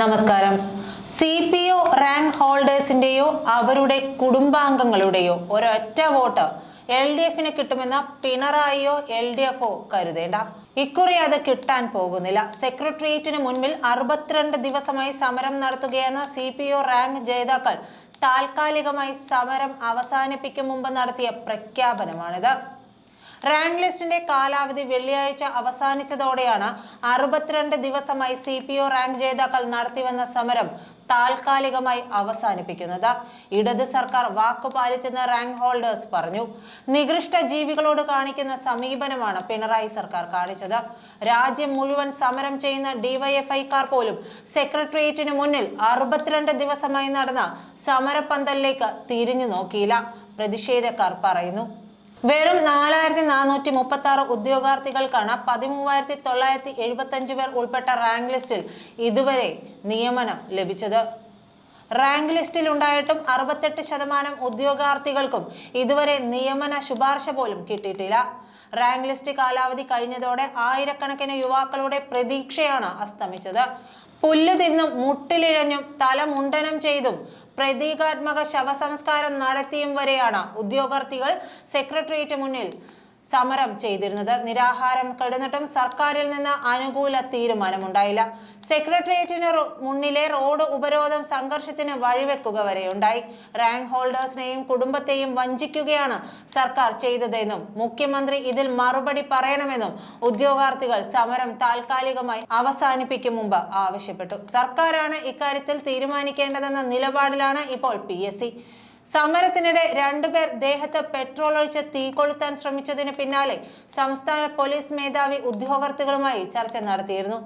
നമസ്കാരം. C P O rank ഹോൾഡേഴ്സിന്റെയോ അവരുടെ കുടുംബാംഗങ്ങളുടെയോ ഒരൊറ്റ വോട്ട് എൽ ഡി എഫിന് കിട്ടുമെന്ന പിണറായിയോ എൽ ഡി എഫോ കരുതേണ്ട. ഇക്കുറി അത് കിട്ടാൻ പോകുന്നില്ല. സെക്രട്ടേറിയറ്റിന് മുൻപിൽ അറുപത്തിരണ്ട് ദിവസമായി സമരം നടത്തുകയാണ് സി പി ഒ റാങ്ക് ജേതാക്കൾ. താൽക്കാലികമായി സമരം അവസാനിപ്പിക്കും മുമ്പ് നടത്തിയ പ്രഖ്യാപനമാണിത്. റാങ്ക് ലിസ്റ്റിന്റെ കാലാവധി വെള്ളിയാഴ്ച അവസാനിച്ചതോടെയാണ് അറുപത്തിരണ്ട് ദിവസമായി സി പി ഒ റാങ്ക് ജേതാക്കൾ നടത്തിവന്ന സമരം താൽക്കാലികമായി അവസാനിപ്പിക്കുന്നത്. ഇടത് സർക്കാർ വാക്കുപാലിച്ചെന്ന് റാങ്ക് ഹോൾഡേഴ്സ് പറഞ്ഞു. നികൃഷ്ട ജീവികളോട് കാണിക്കുന്ന സമീപനമാണ് പിണറായി സർക്കാർ കാണിച്ചത്. രാജ്യം മുഴുവൻ സമരം ചെയ്യുന്ന ഡിവൈഎഫ്ഐക്കാർ പോലും സെക്രട്ടേറിയറ്റിന് മുന്നിൽ അറുപത്തിരണ്ട് ദിവസമായി നടന്ന സമരപ്പന്തലിലേക്ക് തിരിഞ്ഞു നോക്കിയില്ല. പ്രതിഷേധക്കാർ പറയുന്നു. വെറും നാലായിരത്തി നാനൂറ്റി മുപ്പത്തി ആറ് ഉദ്യോഗാർത്ഥികൾക്കാണ് പതിമൂവായിരത്തി തൊള്ളായിരത്തി എഴുപത്തി അഞ്ച് പേർ ഉൾപ്പെട്ട റാങ്ക് ലിസ്റ്റിൽ ഇതുവരെ നിയമനം ലഭിച്ചത്. റാങ്ക് ലിസ്റ്റിൽ ഉണ്ടായിട്ടും അറുപത്തെട്ട് ശതമാനം ഉദ്യോഗാർത്ഥികൾക്കും ഇതുവരെ നിയമന ശുപാർശ പോലും കിട്ടിയിട്ടില്ല. റാങ്ക് ലിസ്റ്റ് കാലാവധി കഴിഞ്ഞതോടെ ആയിരക്കണക്കിന് യുവാക്കളുടെ പ്രതീക്ഷയാണ് അസ്തമിച്ചത്. പുല്ലു തിന്നും മുട്ടിലിഴഞ്ഞും തല മുണ്ടനം ചെയ്തും പ്രതീകാത്മക ശവസംസ്കാരം നടത്തിയും വരെയാണ് ഉദ്യോഗാർത്ഥികൾ സെക്രട്ടേറിയറ്റ് മുന്നിൽ സമരം ചെയ്തിരുന്നത്. നിരാഹാരം കിടന്നിട്ടും സർക്കാരിൽ നിന്ന് അനുകൂല തീരുമാനമുണ്ടായില്ല. സെക്രട്ടേറിയറ്റിന് മുന്നിലെ റോഡ് ഉപരോധം സംഘർഷത്തിന് വഴിവെക്കുക വരെയുണ്ടായി. റാങ്ക് ഹോൾഡേഴ്സിനെയും കുടുംബത്തെയും വഞ്ചിക്കുകയാണ് സർക്കാർ ചെയ്തതെന്നും മുഖ്യമന്ത്രി ഇതിൽ മറുപടി പറയണമെന്നും ഉദ്യോഗാർത്ഥികൾ സമരം താൽക്കാലികമായി അവസാനിപ്പിക്കും മുമ്പ് ആവശ്യപ്പെട്ടു. സർക്കാരാണ് ഇക്കാര്യത്തിൽ തീരുമാനിക്കേണ്ടതെന്ന നിലപാടിലാണ് ഇപ്പോൾ പി സമരത്തിനിടെ രണ്ടുപേർ ദേഹത്ത് പെട്രോൾ ഒഴിച്ച് തീ കൊളുത്താൻ ശ്രമിച്ചതിന് പിന്നാലെ സംസ്ഥാന പോലീസ് മേധാവി ഉദ്യോഗാർത്ഥികളുമായി ചർച്ച നടത്തിയിരുന്നു.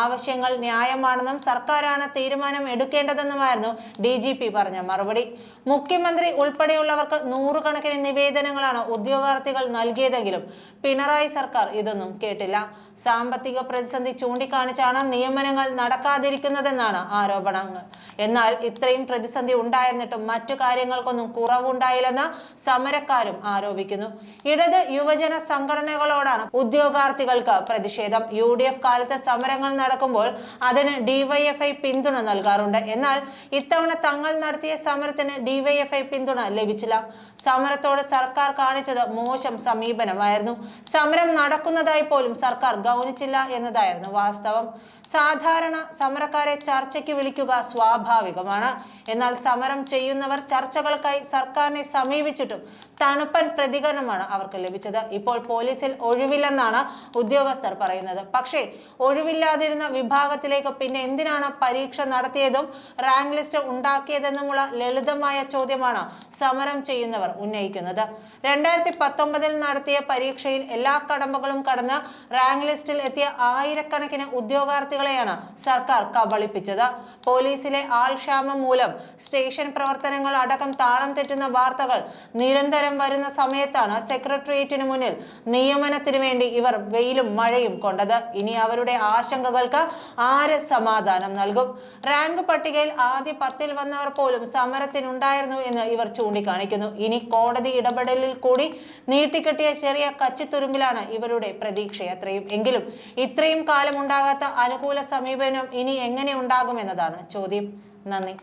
ആവശ്യങ്ങൾ ന്യായമാണെന്നും സർക്കാരാണ് തീരുമാനം എടുക്കേണ്ടതെന്നുമായിരുന്നു ഡി ജി പി പറഞ്ഞ മറുപടി. മുഖ്യമന്ത്രി ഉൾപ്പെടെയുള്ളവർക്ക് നൂറുകണക്കിന് നിവേദനങ്ങളാണ് ഉദ്യോഗാർത്ഥികൾ നൽകിയതെങ്കിലും പിണറായി സർക്കാർ ഇതൊന്നും കേട്ടില്ല. സാമ്പത്തിക പ്രതിസന്ധി ചൂണ്ടിക്കാണിച്ചാണ് നിയമനങ്ങൾ നടക്കാതിരിക്കുന്നതെന്നാണ് ആരോപണങ്ങൾ. എന്നാൽ ഇത്രയും പ്രതിസന്ധി ഉണ്ടായിരുന്നിട്ടും മറ്റു കാര്യങ്ങൾക്കൊന്നും കുറവുണ്ടായില്ലെന്ന് സമരക്കാരും ആരോപിക്കുന്നു. ഇടത് യുവജന സംഘടനകളോടാണ് ഉദ്യോഗാർത്ഥികൾക്ക് പ്രതിഷേധം. യു ഡി എഫ് കാലത്ത് സമരങ്ങൾ നടക്കുമ്പോൾ അതിന് ഡിവൈഎഫ്ഐ പിന്തുണ നൽകാറുണ്ട്. എന്നാൽ ഇത്തവണ തങ്ങൾ നടത്തിയ സമരത്തിന് ഡിവൈഎഫ്ഐ പിന്തുണ ലഭിച്ചില്ല. സമരത്തോട് സർക്കാർ കാണിച്ചത് മോശം സമീപനമായിരുന്നു. സമരം നടക്കുന്നതായി പോലും സർക്കാർ ഗൗനിച്ചില്ല എന്നതായിരുന്നു വാസ്തവം. സാധാരണ സമരക്കാരെ ചർച്ചയ്ക്ക് വിളിക്കുക സ്വാഭാവികമാണ്. എന്നാൽ സമരം ചെയ്യുന്നവർ ചർച്ചകൾക്കായി സർക്കാരിനെ സമീപിച്ചിട്ടും തണുപ്പൻ പ്രതികരണമാണ് അവർക്ക് ലഭിച്ചത്. ഇപ്പോൾ പോലീസിൽ ഒഴിവില്ലെന്നാണ് ഉദ്യോഗസ്ഥർ പറയുന്നത്. പക്ഷേ ഒഴിവില്ലാതിരുന്ന വിഭാഗത്തിലേക്ക് പിന്നെ എന്തിനാണ് പരീക്ഷ നടത്തിയതും റാങ്ക് ലിസ്റ്റ് ഉണ്ടാക്കിയതെന്നുമുള്ള ലളിതമായ ചോദ്യമാണ് സമരം ചെയ്യുന്നവർ ഉന്നയിക്കുന്നത്. രണ്ടായിരത്തി പത്തൊമ്പതിൽ നടത്തിയ പരീക്ഷയിൽ എല്ലാ കടമ്പകളും കടന്ന് റാങ്ക് ലിസ്റ്റിൽ എത്തിയ ആയിരക്കണക്കിന് ഉദ്യോഗാർത്ഥികളെയാണ് സർക്കാർ കബളിപ്പിച്ചത്. പോലീസിലെ ആൾക്ഷാമം മൂലം സ്റ്റേഷൻ പ്രവർത്തനങ്ങൾ അടക്കം താളം തെറ്റുന്ന വാർത്തകൾ നിരന്തരം വരുന്ന സമയത്താണ് സെക്രട്ടേറിയറ്റിന് മുന്നിൽ നിയമനത്തിന് വേണ്ടി ഇവർ വെയിലും മഴയും കൊണ്ടത്. ഇനി അവരുടെ ആശങ്കകൾക്ക് ആര് സമാധാനം നൽകും? റാങ്ക് പട്ടികയിൽ ആദ്യ പത്തിൽ വന്നവർ പോലും സമരത്തിനുണ്ടായിരുന്നു എന്ന് ഇവർ ചൂണ്ടിക്കാണിക്കുന്നു. ഇനി കോടതി ഇടപെടലിൽ കൂടി നീട്ടിക്കെട്ടിയ ചെറിയ കച്ചിത്തുരുമ്പിലാണ് ഇവരുടെ പ്രതീക്ഷ അത്രയും. എങ്കിലും ഇത്രയും കാലം ഉണ്ടാകാത്ത അനുകൂല സമീപനം ഇനി എങ്ങനെ ഉണ്ടാകുമെന്നതാണ് ചോദ്യം. നന്ദി.